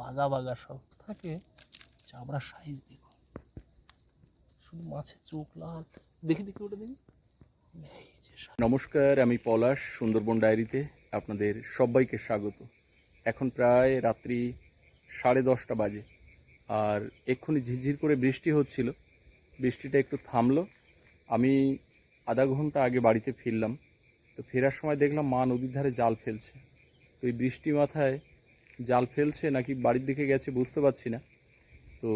বাগা বাগা সব থাকে, চামড়ার সাইজ দেখো। শুধু মাছের চোখ লাল। দেখি দেখি ওটা দেখি। নমস্কার, আমি পলাশ, সুন্দরবন ডায়েরিতে আপনাদের সবাইকে স্বাগত। এখন প্রায় রাত্রি সাড়ে দশটা বাজে, আর এক্ষুনি ঝিরঝির করে বৃষ্টি হচ্ছিল। বৃষ্টিটা একটু থামলো। আমি আধা ঘণ্টা আগে বাড়িতে ফিরলাম। তো ফেরার সময় দেখলাম মা নদীর ধারে জাল ফেলছে। তো এই বৃষ্টি মাথায় জাল ফেলছে নাকি বাড়ির দিকে গেছে বুঝতে পারছি না। তো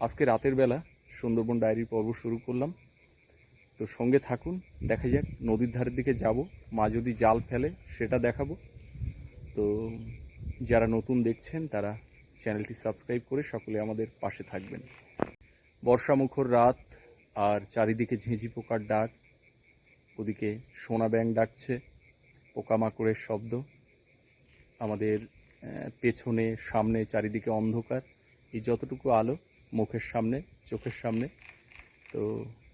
আজকে রাতের বেলা সুন্দরবন ডায়েরির পর্ব শুরু করলাম। তো সঙ্গে থাকুন, দেখা যাক নদীর ধারের দিকে যাব, মা যদি জাল ফেলে সেটা দেখাবো। তো যারা নতুন দেখছেন, তারা চ্যানেলটি সাবস্ক্রাইব করে সকলে আমাদের পাশে থাকবেন। বর্ষামুখর রাত, আর চারিদিকে ঝিঁঝি পোকার ডাক, ওদিকে সোনা ব্যাং ডাকছে, পোকামাকড়ের শব্দ। আমাদের পেছনে, সামনে, চারিদিকে অন্ধকার। এই যতটুকু আলো, মুখের সামনে, চোখের সামনে, তো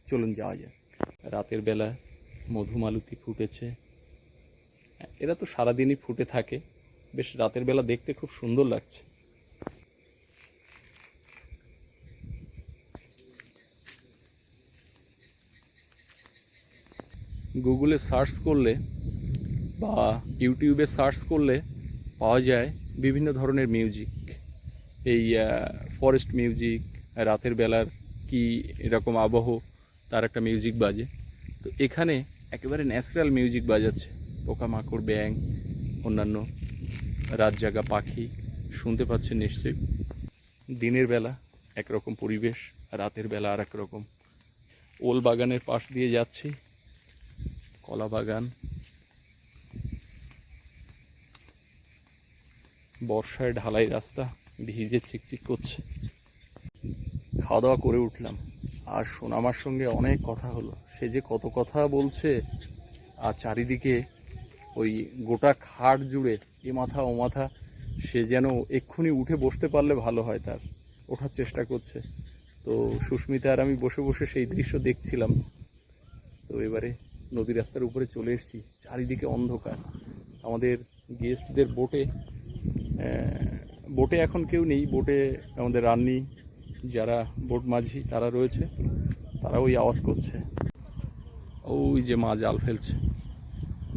চলুন যাওয়া যায় রাতের বেলা মধুমালতি ফুটেছে। এরা তো সারাদিনই ফুটে থাকে। বেশ, রাতের বেলা দেখতে খুব সুন্দর লাগছে। গুগলে সার্চ করলে বা ইউটিউবে সার্চ করলে পাওয়া যায় বিভিন্ন ধরনের মিউজিক এই ফরেস্ট মিউজিক রাতের বেলার কি এরকম আবহ, তার একটা মিউজিক বাজে। তো এখানে একেবারে ন্যাচারাল মিউজিক বাজাচ্ছে। পোকামাকড় ব্যাং অন্যান্য রাত জাগা পাখি, শুনতে পাচ্ছেন নিশ্চয়ই। দিনের বেলা একরকম পরিবেশ, রাতের বেলা আর রকম। ওল বাগানের পাশ দিয়ে যাচ্ছি। কলা বাগান বর্ষায় ঢালাই রাস্তা ভিজে চিকচিক করছে। খাওয়া দাওয়া করে উঠলাম। আর সোনামার সঙ্গে অনেক কথা হলো। সে যে কত কথা বলছে, আর চারিদিকে ওই গোটা খাট জুড়ে এ মাথা ও মাথা, সে যেন এক্ষুনি উঠে বসতে পারলে ভালো হয় তার। ওঠার চেষ্টা করছে। তো সুস্মিতা আর আমি বসে বসে সেই দৃশ্য দেখছিলাম। তো এবারে নদী রাস্তার উপরে চলে এসেছি। চারিদিকে অন্ধকার। আমাদের গেস্টদের বোটে বোটে এখন কেউ নেই, বোটে আমাদের রান্নি যারা বোট মাঝি, তারা রয়েছে, তারা ওই আওয়াজ করছে। ওই যে মা জাল ফেলছে।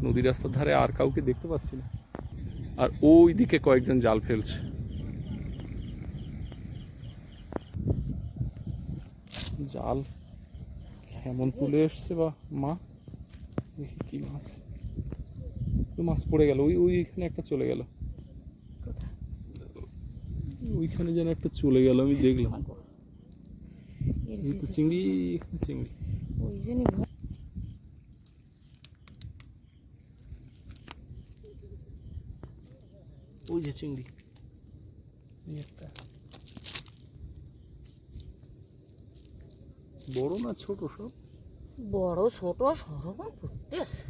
নদী রাস্তার ধারে আর কাউকে দেখতে পাচ্ছি না। আর ওই দিকে কয়েকজন জাল ফেলছে। জাল কেমন তুলে এসছে বা মা? দেখি কি মাছ। মাছ পড়ে গেল, ওই ওইখানে একটা চলে গেল। ওইখানে যেন একটা চলে গেল আমি দেখলাম। এই তো চিংড়ি এখানে চিংড়ি। ওই জন্যই ওই যে চিংড়ি। একটা। বড় না ছোট সব? বড় ছোট সরকম ফুটতেছে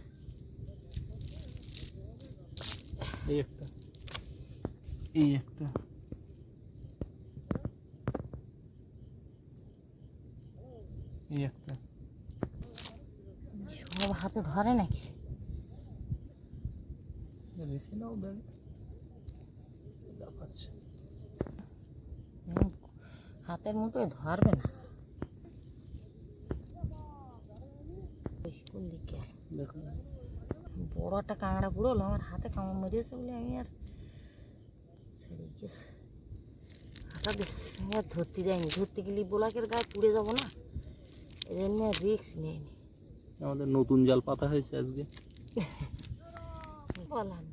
এই একটা। এই একটা এই একটা হাতে ধরে নাকি? রেখে নাও হাতের মতোই ধরবে না। কোন দিকে বড় একটা কাঁকড়া পুরোলো আমার হাতে কামড় মেরেছে বলে আমি আর ছেড়ে গেছে। হাঁটা দিচ্ছি আর ধরতে যাইনি ধরতে গেলে বোলাকের গায়ে পুড়ে যাব না। এই জন্য রিক্স নেয়নি আমাদের নতুন জাল পাতা হয়েছে আজকে। বলার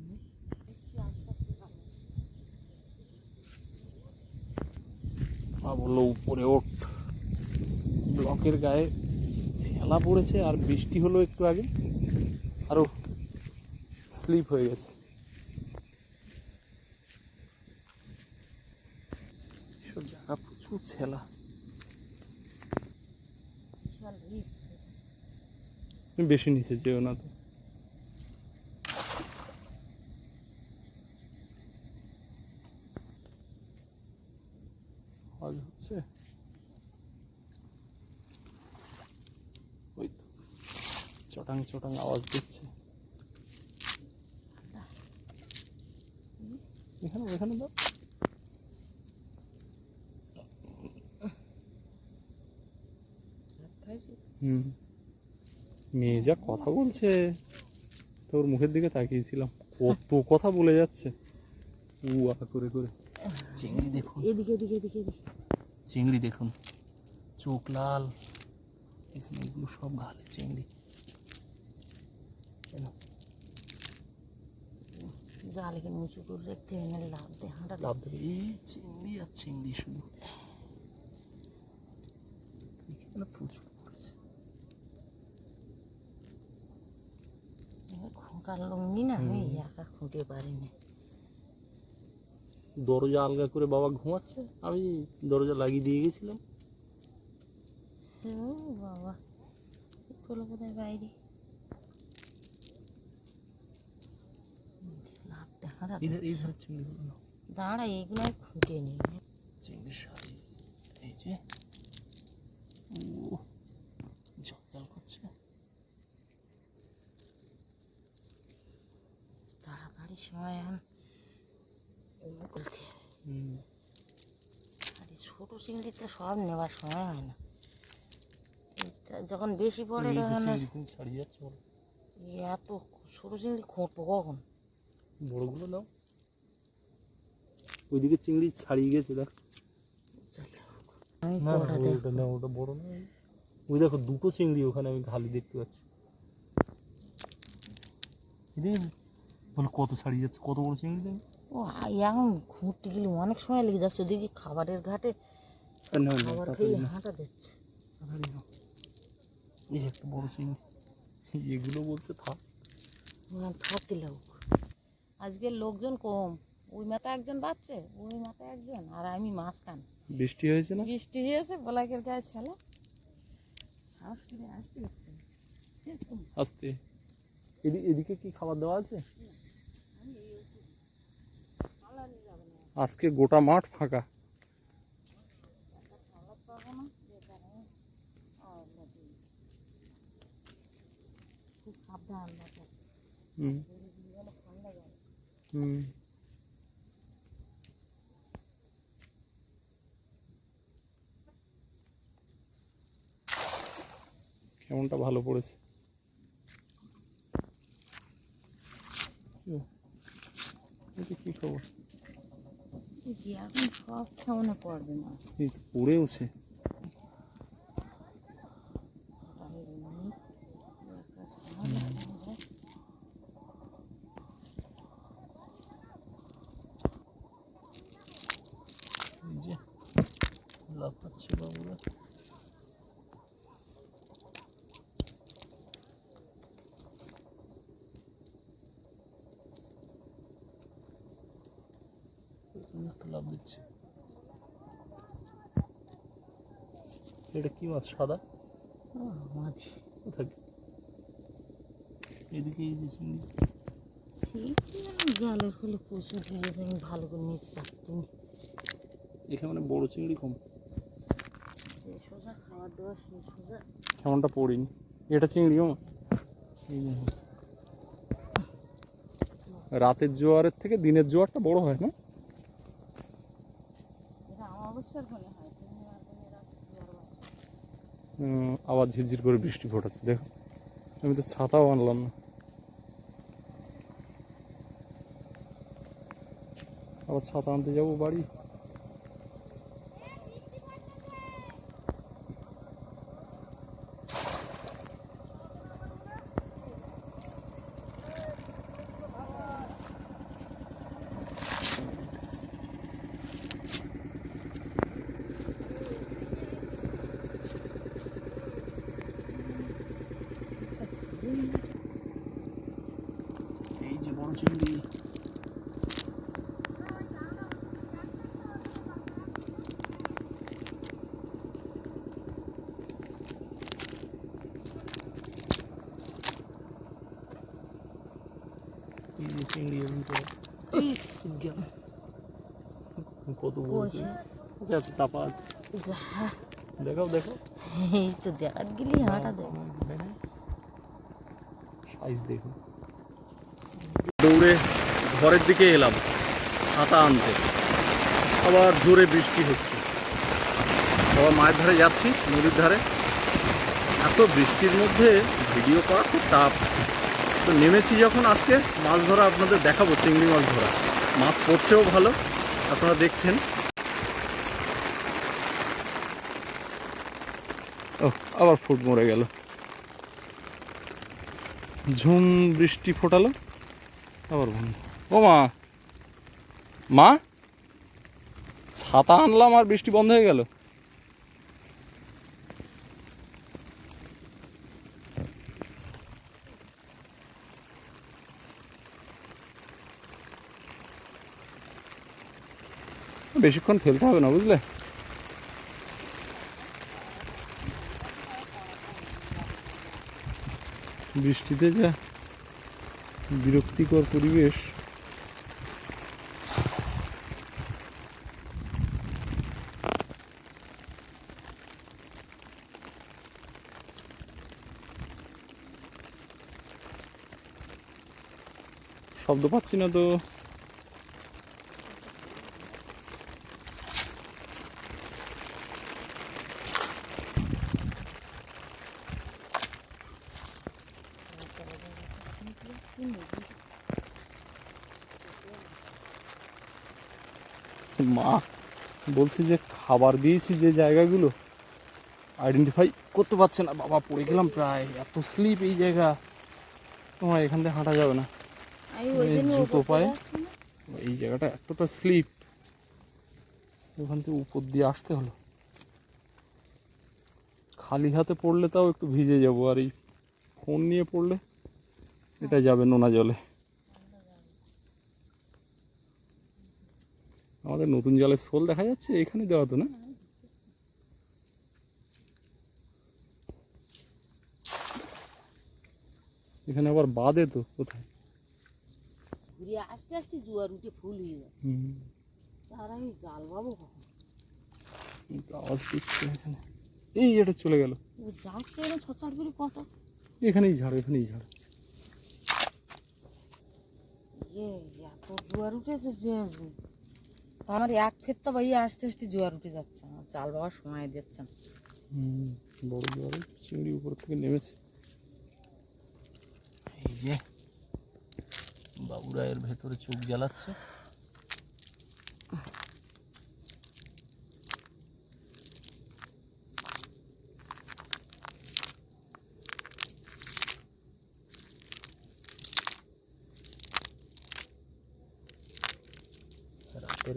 মা বলল উপরে ওঠ। ব্লকের গায়ে ছেলা পড়েছে আর বৃষ্টি হলো একটু আগে। আরও স্লিপ হয়ে গেছে। সব জায়গা প্রচুর ছেলা। বেশি নিচে যেও না তো। আওয়াজ হচ্ছে। ওই তো চটাং চটাং আওয়াজ দিচ্ছে। এখানে এখানে দাও। হুম। মেয়ে যা কথা বলছে। তোর মুখের দিকে তাকিয়েছিলাম। কত কথা বলে যাচ্ছে। উ আ করে করে। চিংড়ি দেখুন। এদিকে এদিকে এদিকে চিংড়ি দেখুন। চোখ লাল। এখানে এগুলো সব ভালো চিংড়ি। জাল উঁচু করে রাখতে হবে না লাভ দিয়ে হাঁটা লাভ দেবে এই চিংড়ি আর চিংড়ি শুধু। এখানে প্রচুর পড়েছে খুঁটার না আমি একা খুঁটে পারিনি দরজা আলগা করে বাবা ঘুমাচ্ছে। আমি দরজা লাগিয়ে দিয়ে গেছিলাম। ও বাবা চলো কোথায় বাইরে। দাঁড়া এইগুলো আর খুঁটে নেই। এই যে ও জল জল করছে তাড়াতাড়ি সময় এখন আর এই ছোটো চিংড়িতে সব নেবার সময় হয় না। যখন বেশি পড়ে তখন চিংড়ি এত ছোটো চিংড়ি খুঁটবো কখন? বড়গুলো নাও। ওইদিকে চিংড়ি ছাড়িয়ে গেছে দেখ। না ওটা না ওটা বড় না। ওই দেখো দুটো চিংড়ি ওখানে আমি খালি দেখতে পাচ্ছি। বলে কত ছাড়িয়ে যাচ্ছে? কত বড় চিংড়ি দেখ ও এখন ঘুরতে গেলে অনেক সময় লেগে যাচ্ছে। ওদিকে খাবারের ঘাটে খাবার খেয়ে হাঁটা দিচ্ছে এই একটা বড় চিংড়ি। এগুলো বলছে থাক। থাকতে লোক আজকে লোকজন কম। ওই মাথা একজন বাচ্চে ওই মাথা একজন আর আমি মাঝখান। বৃষ্টি হয়েছে না? বৃষ্টি হয়েছে বলাকের গায়ে ছেলে। সাহস করে আসতে আস্তে। এদিকে এদিকে কি খাবার দেওয়া আছে? আজকে গোটা মাঠ ফাঁকা। হুম। হুম। কেমনটা ভালো পড়েছে? কি খবর? এখন সব খাওয়ানো পড়বে মাছ তো পড়েওছে এই যে লাভ পাচ্ছে বাবুরা একটা লাভ দিচ্ছে এটা কি মাছ সাদা? কোথায়? এদিকে এই যে চিংড়ি। জালের হলে প্রচুর দিয়েছে আমি ভালো করে নিতে পারছি এখানে মানে বড় চিংড়ি কম? সোজা খাবার দেওয়া সেই সোজা। কেমনটা পড়িনি? এটা চিংড়িও? এই রাতের জোয়ারের থেকে দিনের জোয়ারটা বড় হয় না? এটা ফলে হয় পূর্ণিমার দিনে রাত জোয়ার বাড়ে। উম, আবার ঝিরঝির করে বৃষ্টি ফোটাচ্ছে দেখো। আমি তো ছাতাও আনলাম না। আবার ছাতা আনতে যাব বাড়ি? এই যে বড় চিংড়ি এই যে চিংড়ি এর ভিতরে এই, গেল। কত বড় কষে। চিংড়ি। আচ্ছা আচ্ছা চাপা আছে যা, দেখাও দেখো এই তো দেখাত গেলি হাঁটা দেখ সাইজ দেখুন দৌড়ে ঘরের দিকে এলাম, ছাতা আনতে। আবার জোরে বৃষ্টি হচ্ছে। আবার মায়ের ধারে যাচ্ছি, নদীর ধারে। এত বৃষ্টির মধ্যে ভিডিও করা খুব টাফ। তো নেমেছি যখন আজকে, মাছ ধরা আপনাদের দেখাবো, চিংড়ি মাছ ধরা। মাছ পড়ছেও ভালো, আপনারা দেখছেন। ও আবার ফুট মরে গেল। ঝুম বৃষ্টি ফোটালো। আবার ও মা। মা? ছাতা আনলাম আর বৃষ্টি বন্ধ হয়ে গেল। বেশিক্ষণ ফেলতে হবে না, বুঝলে? বৃষ্টিতে যা বিরক্তিকর পরিবেশ। শব্দ পাচ্ছি না তো মা বলছি যে খাবার দিয়েছি যে জায়গাগুলো আইডেন্টিফাই করতে পারছে না। বাবা পড়ে গেলাম প্রায় এত স্লিপ এই জায়গা। তোমার এখান থেকে হাঁটা যাবে না। জুতো পায়ে? এই জায়গাটা এতটা স্লিপ ওখান থেকে উপর দিয়ে আসতে হলো। খালি হাতে পড়লে তাও একটু ভিজে যাব। আর এই ফোন নিয়ে পড়লে এটা যাবে নোনা জলে। আমাদের নতুন জলের সোল দেখা যাচ্ছে এখানে দেওয়া তো না? এখানে আবার বাদে তো কোথায়? ঘুরে আস্তে আস্তে জোয়ার উঠে ফুল হয়ে যায় তার আমি জাল পাবো কখন? এই আওয়াজ দিচ্ছে এখানে। এই এটা চলে গেল। যাচ্ছে করে কত এখানেই ঝাড় এখানেই ঝাড়। ইয়ে এত জোয়ার উঠেছে যে আমার এক ফের তো ভাই আস্তে আস্তে জোয়ার উঠে যাচ্ছে, আমার চাল বাবা সময় দিচ্ছে। বড় জোয়ার চিংড়ি উপর থেকে নেমেছে। এই যে, বাবুরা এর ভেতরে চোখ জ্বালাচ্ছে।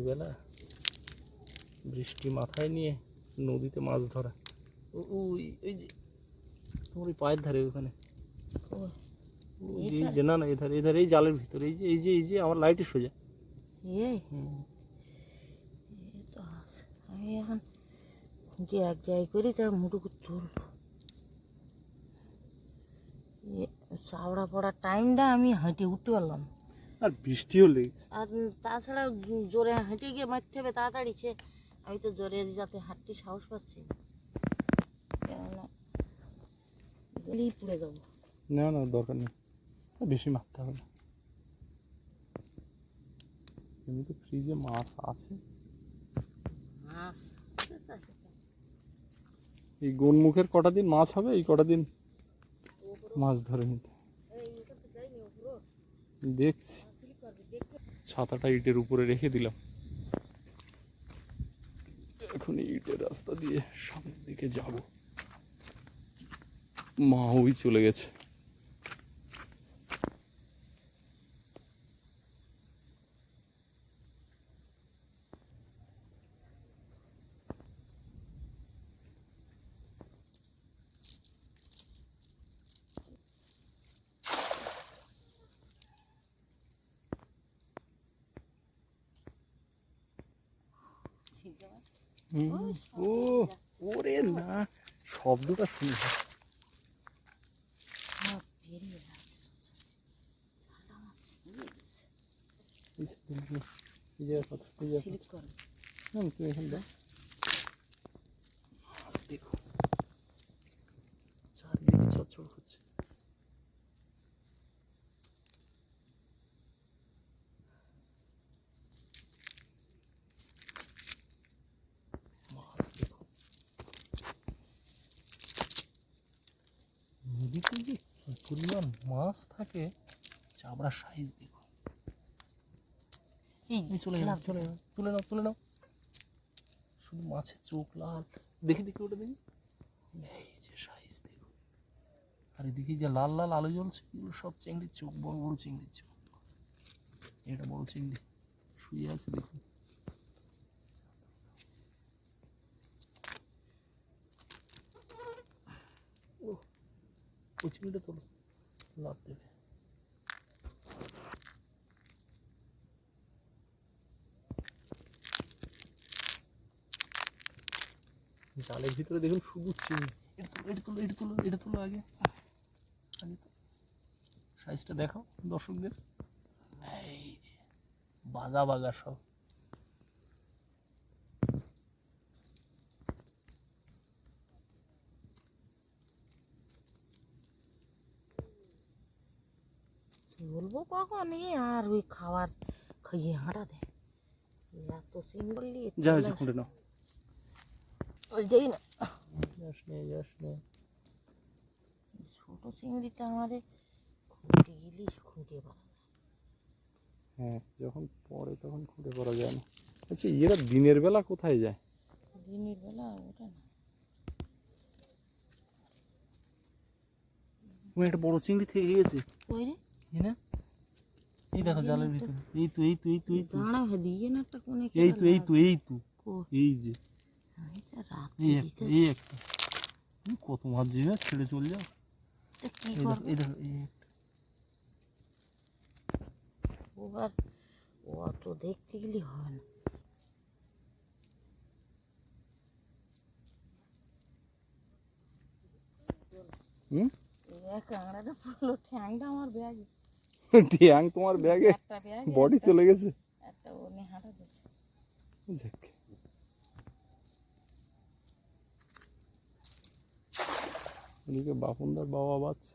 রাতের বেলা বৃষ্টি মাথায় নিয়ে নদীতে মাছ ধরা। ওই ওই যে তোমার ওই পায়ের ধারে ওখানে। এই যে না না এধারে এধারে এই জালের ভিতরে এই যে এই যে এই যে আমার লাইটের সোজা। আমি এখন যে এক জায়গায় করি তা মুটুকু তুলব। চাওড়া পড়ার টাইমটা আমি হেঁটে উঠতে পারলাম না। আর বৃষ্টিও লেগেছে আর তাছাড়া জোরে হেঁটে গিয়ে মারতে হবে তাড়াতাড়ি সে আমি তো জোরে যাতে হাঁটতে সাহস পাচ্ছি। কেননা গেলেই পুড়ে যাব না না দরকার নেই বেশি মারতে হবে না এমনিতে ফ্রিজে মাছ আছে মাছ এই গোনমুখের কটা দিন মাছ হবে এই কটা দিন মাছ ধরে নিতে দেখছি ছাতাটা ইটের উপরে রেখে দিলাম। এখন ইটের রাস্তা দিয়ে সামনের দিকে যাব। মা ওই চলে গেছে হুম, ও ওরে না শব্দটা শুনে কথা না তুমি এখানে দাও দেখো চারিদিকে চচ্চড় হচ্ছে মাছ দেখো পরিমাণ মাছ থাকে চাবড়া সাইজ দেখো। এই চলে চলে তুলে নাও তুলে নাও। শুধু মাছের চোখ লাল। দেখি দেখি ওটা দেখি। এই যে সাইজ দেখো। আর এদিকে যে লাল লাল আলো জ্বলছে এগুলো সব চিংড়ির চোখ বড় বড় চিংড়ির চোখ। এটা বড় চিংড়ি। শুয়ে আছে দেখুন। ও চিংড়িটা তোলো। লাভ দেবে জালের ভিতরে দেখুন শুধু চিংড়ি এটা তুলো এটা তুলো এটা তুলো আগে। আগে সাইজটা দেখাও দর্শকদের। এই যে বাগা বাগা সব। বলব আর ওই খাবার খাইয়ে হাঁটা দেয় এত সিম বললি যা হয়েছে খুঁটে নাও। ওই যাই না। যাস নে যাস নে। ছোট চিংড়িটা আমাদের খুঁটে ইলিশ খুঁটে পারা হ্যাঁ যখন পরে তখন খুঁটে করা যায় না। আচ্ছা এরা দিনের বেলা কোথায় যায়? দিনের বেলা ওটা না। একটা বড় চিংড়ি থেকে গেছে ওই রে? না? এই দেখো জালের ভিতরে। এই তো এই তো এই তো এই তো। দাঁড়া দিয়ে না একটা কোনে এই তো এই তো এই তো। এই যে। রাত এই একটা এই একটা। তুমি কত মাছ যাবে ছেড়ে চলে যাও। কি এই দেখো করবে? এই দেখো এই একটা। ও আর ও অত দেখতে গেলে হবে না। হুম? এই কাঁকড়াটা পড়ল ঠ্যাংটা আমার ব্যাগে। ট্যাং তোমার ব্যাগে? বডি চলে গেছে? এদিকে বাপনদার বাবা বাচ্চা।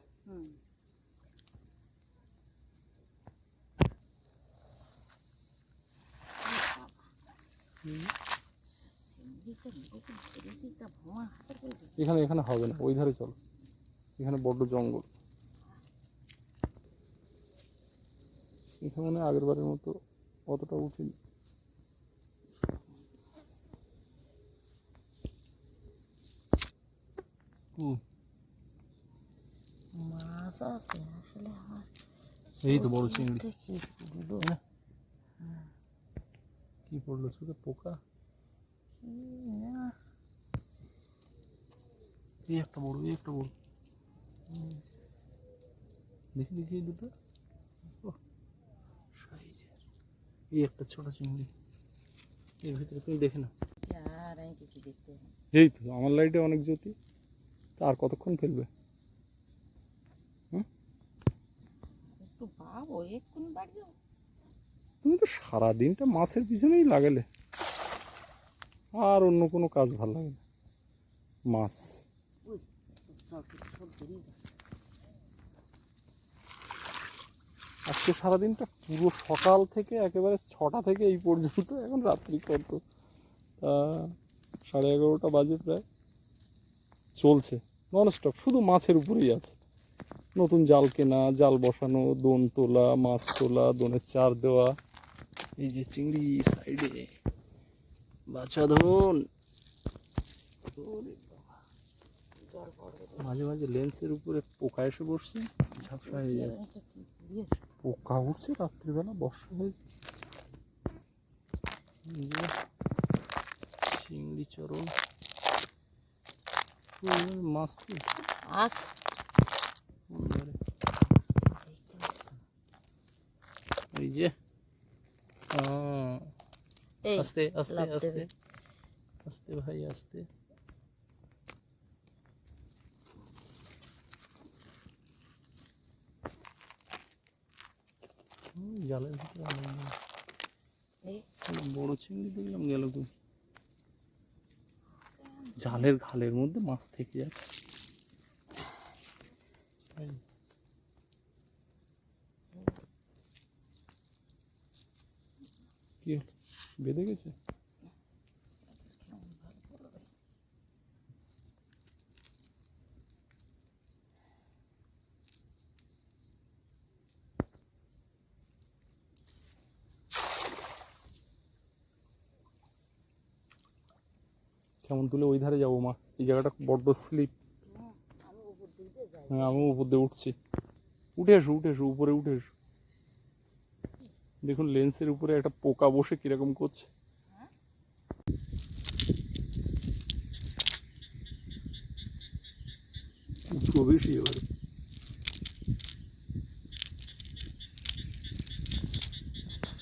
এখানে এখানে হবে না ওই ধারে চলো। এখানে বড্ড জঙ্গল। এখানে মনে হয় আগের বারের মতো অতটা উঠিনি। হুম, মাছ আছে আসলে আমার এই তো বড় চিংড়ি। কি পড়ল চোখে পোকা? এই একটা বড় এই একটা বড়। দেখি দেখি দুটো। এই একটা ছোট চিংড়ি। এর ভিতরে তুমি দেখে না আর আমি কিছু দেখতে পাই না। এই তো আমার লাইটে অনেক জ্যোতি। তা আর কতক্ষণ ফেলবে? তুমি তো সারা দিনটা মাছের পিছনেই লাগালে। আর অন্য কোনো কাজ ভালো লাগে না। মাছ ওই সব সব বেরিয়ে যাচ্ছে আজকে সারাদিনটা পুরো সকাল থেকে একেবারে ছটা থেকে এই পর্যন্ত, এখন রাত্রি কত সাড়ে এগারোটা বাজে প্রায়। চলছে ননস্টপ শুধু মাছের উপরেই আছে। নতুন জাল কেনা, জাল বসানো, দোন তোলা, মাছ তোলা, দোনের চার দেওয়া। এই যে চিংড়ি সাইডে। বাছা ধন। মাঝে মাঝে লেন্সের উপরে পোকা এসে বসছে, ঝাপসা হয়ে যাচ্ছে। পোকা উঠছে রাত্রিবেলা বর্ষা হয়েছে। চিংড়ি চরণ। মাছ কি? আস এই যে আস্তে আস্তে আস্তে। আস্তে ভাই আস্তে হুম, জালের ভিতরে বড় চিংড়ি দেখলাম গেল জালের ঘালের মধ্যে মাছ থেকে যাচ্ছে। কি হলো? বেঁধে গেছে? কেমন তুলে ওই ধারে যাব, মা? এই জায়গাটা বড্ড স্লিপ হ্যাঁ আমিও উপর দিয়ে উঠছি। উঠে এসো উঠে এসো, উপরে উঠে এসো। দেখুন লেন্সের উপরে একটা পোকা বসে কীরকম করছে উঁচু বেশি এবারে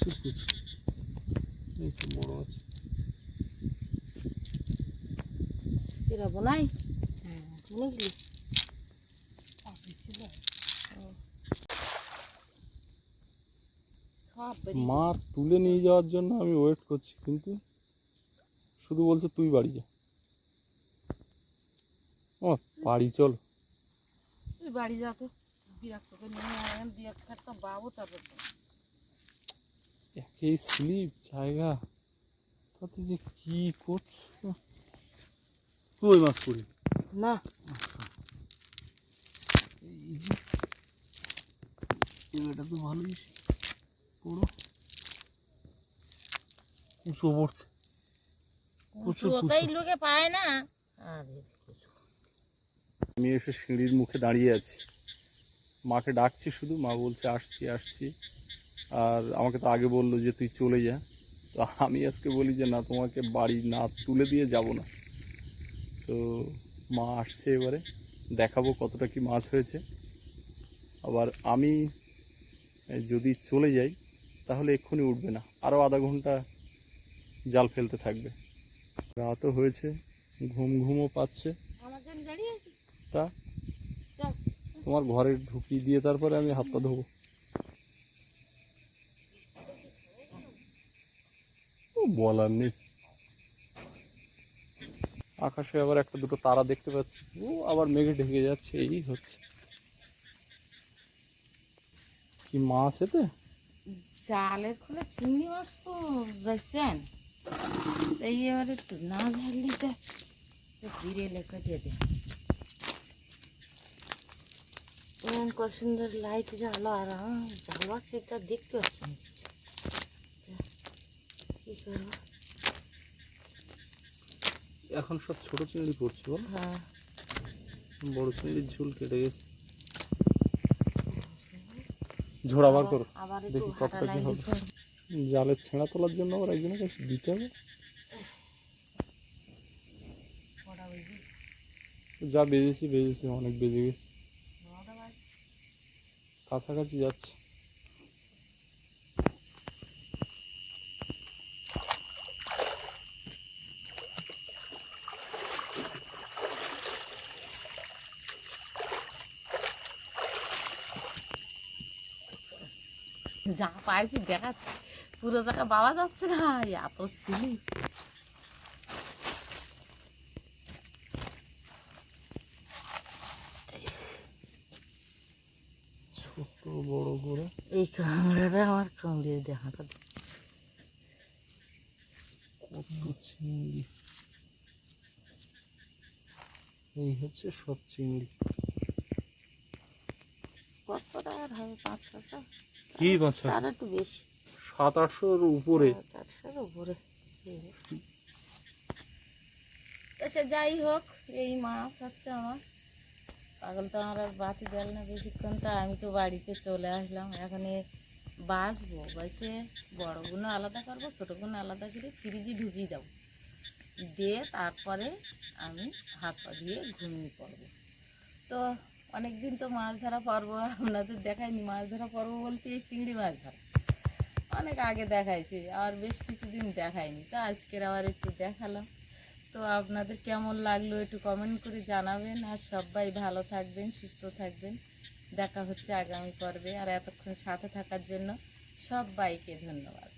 খুব উঁচু। এই তো বড় আছে এরা বোনাই শুনে গেলি সব বেরিয়ে মার তুলে নিয়ে যাওয়ার জন্য আমি ওয়েট করছি কিন্তু শুধু বলছে তুই বাড়ি যা। ও বাড়ি চল। তুই বাড়ি যা তো বিরাট তোকে নিয়ে আয়াম দু এক খাটটা বাবু তারপর তো। একেই স্লিপ জায়গা। তাতে যে কি করছ? তুই মাছ করি না। জায়গাটা তো ভালোই পুরো। উঁচু পড়ছে। প্রচুর লোকে পায় না। আমি এসে সিঁড়ির মুখে দাঁড়িয়ে আছি। মাকে ডাকছি শুধু মা বলছে আসছি আসছি। আর আমাকে তো আগে বলল যে তুই চলে যা। তো আমি আজকে বলি যে না তোমাকে বাড়ি না তুলে দিয়ে যাব না। তো মা আসছে এবারে। দেখাবো কতটা কি মাছ হয়েছে। আবার আমি যদি চলে যাই তাহলে এক্ষুনি উঠবে না। আরও আধা ঘণ্টা জাল ফেলতে থাকবে। রাতও হয়েছে ঘুম ঘুমও পাচ্ছে। তা? তোমার ঘরে ঢুকিয়ে দিয়ে তারপরে আমি হাত পা ধোবো। ও বলার নেই। আকাশে আবার একটা দুটো তারা দেখতে পাচ্ছি। ও আবার মেঘে ঢেকে যাচ্ছে এই হচ্ছে। কি মাছ এতে? জালের খোলা চিংড়ি মাছ তো যাচ্ছেন তাই এবারে একটু না ঝাড়লি তো ধীরে লেখা দিয়ে। দে এমন কত সুন্দর লাইট জ্বালো আর জাল তা দেখতে পাচ্ছি না কিছু কি করব? এখন সব ছোট চিংড়ি পড়ছে বল। হ্যাঁ। বড় চিংড়ির ঝুল কেটে গেছে। ঝোড়া বার করো। দেখি কতটা কি হবে। জালের ছেঁড়া তোলার জন্য আবার একজনের কাছে দিতে হবে। যা। বেজেছি বেজেছি অনেক বেজে গেছে। কাছাকাছি যাচ্ছে। যা পাইছি দেখা। পুরো জায়গা পাওয়া যাচ্ছে না এত ছিলি ছোট বড় করে। এই কামড়াটা আমার কামড়িয়ে দেখাটা কত চিংড়ি। এই হচ্ছে সব চিংড়ি। কত টাকার হবে পাঁচ ছশো কি বাচ্চা তার একটু বেশি। সাত আটশোর উপরে। চারশোর উপরে। সে যাই হোক এই মাছ হচ্ছে আমার। পাগল তো আমার আর বাতি দেল না বেশিক্ষণ। তা আমি তো বাড়িতে চলে আসলাম। এখন বাসবো বাসে বড়গুলো আলাদা করব ছোটোগুলো আলাদা করে ফ্রিজে ঢুকিয়ে দেবো। দিয়ে তারপরে আমি হাত পা দিয়ে ঘুমিয়ে পড়ব। তো অনেক দিন তো মাছ ধরা পর্ব, আপনাদের দেখায়নি মাছ ধরা পর্ব বলতে এই চিংড়ি মাছ ধরা। অনেক আগে দেখাইছি, আর বেশ কিছুদিন দেখায়নি তো আজকের আবার একটু দেখালাম। তো আপনাদের কেমন লাগল একটু কমেন্ট করে জানাবেন, আর সবাই ভালো থাকবেন, সুস্থ থাকবেন। দেখা হচ্ছে আগামী পর্বে, আর এতক্ষণ সাথে থাকার জন্য সবাইকে ধন্যবাদ।